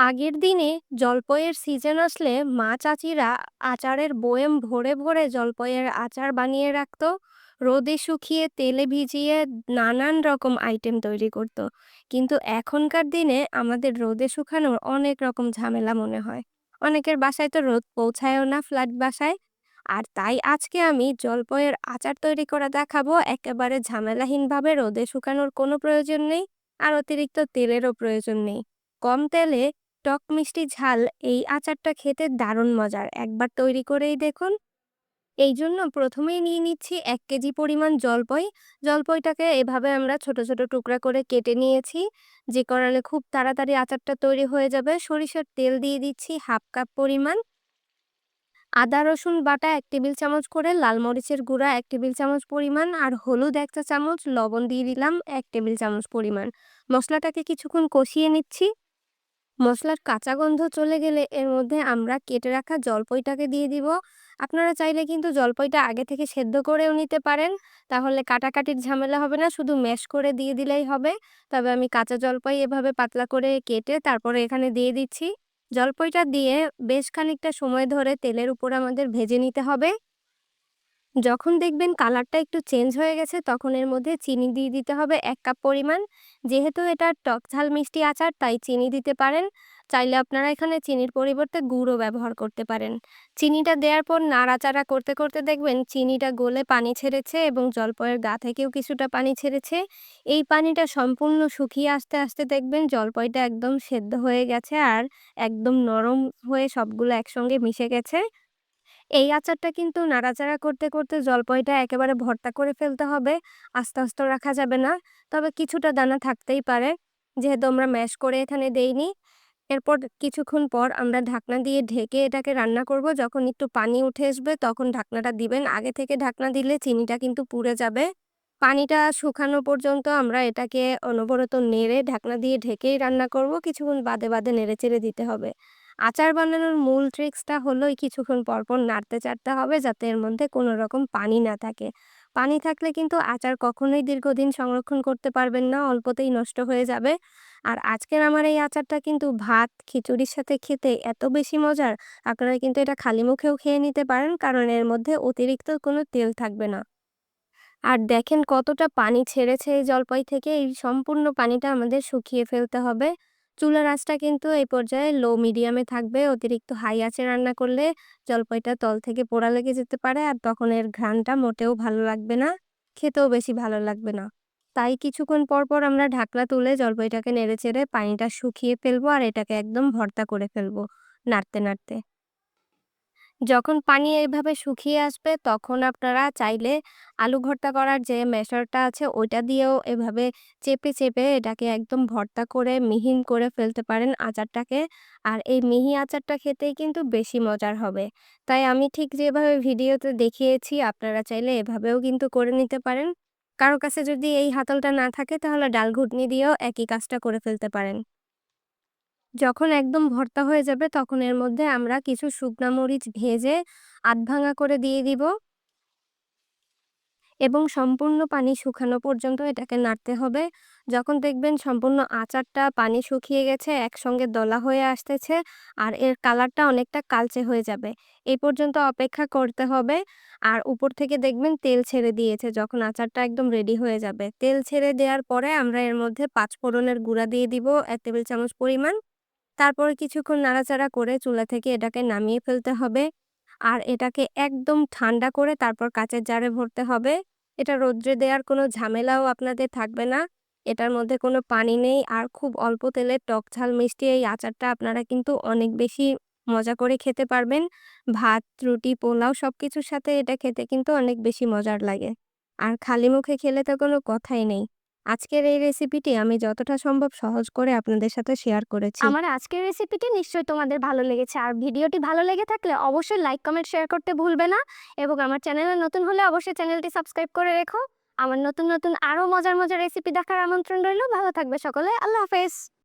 আগের দিনে জলপইয়ের সিজন আসলে মা চাচিরা আচারের বয়েম ভরে ভরে জলপইয়ের আচার বানিয়ে রাখতো। রোদে শুকিয়ে তেলে ভিজিয়ে নানান রকম আইটেম তৈরি করত। কিন্তু এখনকার দিনে আমাদের রোদে শুকানোর অনেক রকম ঝামেলা মনে হয়। অনেকের বাসায় তো রোদ পৌঁছায়ও না ফ্ল্যাট বাসায়। আর তাই আজকে আমি জলপইয়ের আচার তৈরি করা দেখাবো। একেবারে ঝামেলাহীনভাবে রোদে শুকানোর কোনো প্রয়োজন নেই। আর অতিরিক্ত তেলেরও প্রয়োজন নেই। কম তেলে টক মিষ্টি ঝাল এই আচারটা খেতে দারুণ মজার। একবার তৈরি করেই দেখুন। এই জন্য প্রথমেই নিয়ে নিচ্ছি এক কেজি পরিমাণ জলপই। জলপইটাকে এভাবে আমরা ছোট ছোট টুকরা করে কেটে নিয়েছি। যে কারণে খুব তাড়াতাড়ি আচারটা তৈরি হয়ে যাবে। সরিষার তেল দিয়ে দিচ্ছি হাফ কাপ পরিমাণ। আদা, রসুন বাটা এক টেবিল চামচ করে, লাল মরিচের গুঁড়া এক টেবিল চামচ পরিমাণ আর হলুদ এক চা চামচ, লবণ দিয়ে দিলাম এক টেবিল চামচ পরিমাণ। মশলাটাকে কিছুক্ষণ কষিয়ে নিচ্ছি। মশলার কাঁচা গন্ধ চলে গেলে এর মধ্যে আমরা কেটে রাখা জলপইটাকে দিয়ে দিব। আপনারা চাইলে কিন্তু জলপইটা আগে থেকে সেদ্ধ করেও নিতে পারেন। তাহলে কাটাকাটির ঝামেলা হবে না, শুধু ম্যাশ করে দিয়ে দিলেই হবে। তবে আমি কাঁচা জলপাই এভাবে পাতলা করে কেটে তারপরে এখানে দিয়ে দিচ্ছি। জলপইটা দিয়ে বেশ খানিকটা সময় ধরে তেলের উপর আমাদের ভেজে নিতে হবে। যখন দেখবেন কালারটা একটু চেঞ্জ হয়ে গেছে, তখন এর মধ্যে চিনি দিয়ে দিতে হবে এক কাপ পরিমাণ। যেহেতু এটা টক ঝাল মিষ্টি আচার, তাই চিনি দিতে পারেন। চাইলে আপনারা এখানে চিনির পরিবর্তে গুঁড়ো ব্যবহার করতে পারেন। চিনিটা দেওয়ার পর নাড়াচাড়া করতে করতে দেখবেন চিনিটা গলে পানি ছেড়েছে এবং জলপয়ের গা থেকেও কিছুটা পানি ছেড়েছে। এই পানিটা সম্পূর্ণ শুকিয়ে আসতে আসতে দেখবেন জলপয়টা একদম সেদ্ধ হয়ে গেছে আর একদম নরম হয়ে সবগুলো একসঙ্গে মিশে গেছে। এই আচারটা কিন্তু নাড়াচাড়া করতে করতে জলপইটা একেবারে ভর্তা করে ফেলতে হবে। আস্তে আস্তে রাখা যাবে না। তবে কিছুটা দানা থাকতেই পারে। যেহেতু আমরা ম্যাশ করে এখানে দেইনি, এরপর কিছুক্ষণ পর আমরা ঢাকনা দিয়ে ঢেকে এটাকে রান্না করব। যখন একটু পানি উঠে আসবে তখন ঢাকনাটা দিবেন। আগে থেকে ঢাকনা দিলে চিনিটা কিন্তু পুড়ে যাবে। পানিটা শুকানো পর্যন্ত আমরা এটাকে অনবরত নেড়ে ঢাকনা দিয়ে ঢেকেই রান্না করব। কিছুক্ষণ বাদে বাদে নেড়ে চেড়ে দিতে হবে। আচার বানানোর মূল ট্রিক্সটা হলো কিছুক্ষণ পরপর নাড়তে চাড়তে হবে যাতে এর মধ্যে কোনো রকম পানি না থাকে। পানি থাকলে কিন্তু আচার কখনোই দীর্ঘদিন সংরক্ষণ করতে পারবেন না, অল্পতেই নষ্ট হয়ে যাবে। আর আজকের আমার এই আচারটা কিন্তু ভাত, খিচুড়ির সাথে খেতে এত বেশি মজার, আপনারা কিন্তু এটা খালি মুখেও খেয়ে নিতে পারেন, কারণ এর মধ্যে অতিরিক্ত কোনো তেল থাকবে না। আর দেখেন কতটা পানি ছেড়েছে এই জলপাই থেকে, এই সম্পূর্ণ পানিটা আমাদের শুকিয়ে ফেলতে হবে। চুলার আঁচটা কিন্তু এই পর্যায়ে লো মিডিয়ামে থাকবে। অতিরিক্ত হাই আঁচে রান্না করলে জলপাইটা তল থেকে পোড়া লেগে যেতে পারে আর তখন এর ঘ্রাণটা মোটেও ভালো লাগবে না, খেতেও বেশি ভালো লাগবে না। তাই কিছুক্ষণ পর পর আমরা ঢাকলা তুলে জলপাইটাকে নেড়ে চেড়ে পানিটা শুকিয়ে ফেলব আর এটাকে একদম ভর্তা করে ফেলব, নাড়তে নাড়তে। যখন পানি এইভাবে শুকিয়ে আসবে, তখন আপনারা চাইলে আলু ভর্তা করার যে মেশারটা আছে, ওইটা দিয়েও এভাবে চেপে চেপে এটাকে একদম ভর্তা করে মিহিন করে ফেলতে পারেন আচারটাকে। আর এই মিহি আচারটা খেতেই কিন্তু বেশি মজার হবে। তাই আমি ঠিক যেভাবে ভিডিওতে দেখিয়েছি, আপনারা চাইলে এভাবেও কিন্তু করে নিতে পারেন। কারও কাছে যদি এই হাতলটা না থাকে, তাহলে ডাল ঘুটনি দিয়েও একই কাজটা করে ফেলতে পারেন। যখন একদম ভর্তা হয়ে যাবে, তখন এর মধ্যে আমরা কিছু শুকনা মরিচ ভেজে আধভাঙা করে দিয়ে দিব। এবং সম্পূর্ণ পানি শুকানো পর্যন্ত এটাকে নাড়তে হবে। যখন দেখবেন সম্পূর্ণ আচারটা পানি শুকিয়ে গেছে, একসঙ্গে দলা হয়ে আসতেছে, আর এর কালারটা অনেকটা কালচে হয়ে যাবে। এই পর্যন্ত অপেক্ষা করতে হবে। আর উপর থেকে দেখবেন তেল ছেড়ে দিয়েছে যখন আচারটা একদম রেডি হয়ে যাবে। তেল ছেড়ে দেওয়ার পরে আমরা এর মধ্যে পাঁচ ফোড়নের গুঁড়া দিয়ে দিব, এক টেবিল চামচ পরিমাণ। তারপরে কিছুক্ষণ নাড়াচাড়া করে চুলা থেকে এটাকে নামিয়ে ফেলতে হবে। আর এটাকে একদম ঠান্ডা করে তারপর কাঁচের জারে ভরতে হবে। এটা রৌদ্রে দেওয়ার কোনো ঝামেলাও আপনাদের থাকবে না। এটার মধ্যে কোনো পানি নেই। আর খুব অল্প তেলে টক ঝাল মিষ্টি এই আচারটা আপনারা কিন্তু অনেক বেশি মজা করে খেতে পারবেন। ভাত, রুটি, পোলাও সব কিছুর সাথে এটা খেতে কিন্তু অনেক বেশি মজার লাগে। আর খালি মুখে খেলে তো কোনো কথাই নেই। আজকের এই রেসিপিটি আমি যতটা সম্ভব সহজ করে আপনাদের সাথে শেয়ার করেছি। আমার আজকের রেসিপিটি নিশ্চয়ই তোমাদের ভালো লেগেছে। আর ভিডিওটি ভালো লেগে থাকলে অবশ্যই লাইক কমেন্ট শেয়ার করতে ভুলবে না। এবং আমার চ্যানেলে নতুন হলে অবশ্যই চ্যানেলটি সাবস্ক্রাইব করে রেখো। আমার নতুন নতুন আরও মজার মজার রেসিপি দেখার আমন্ত্রণ রইল। ভালো থাকবে সকলে। আল্লাহ হাফেজ।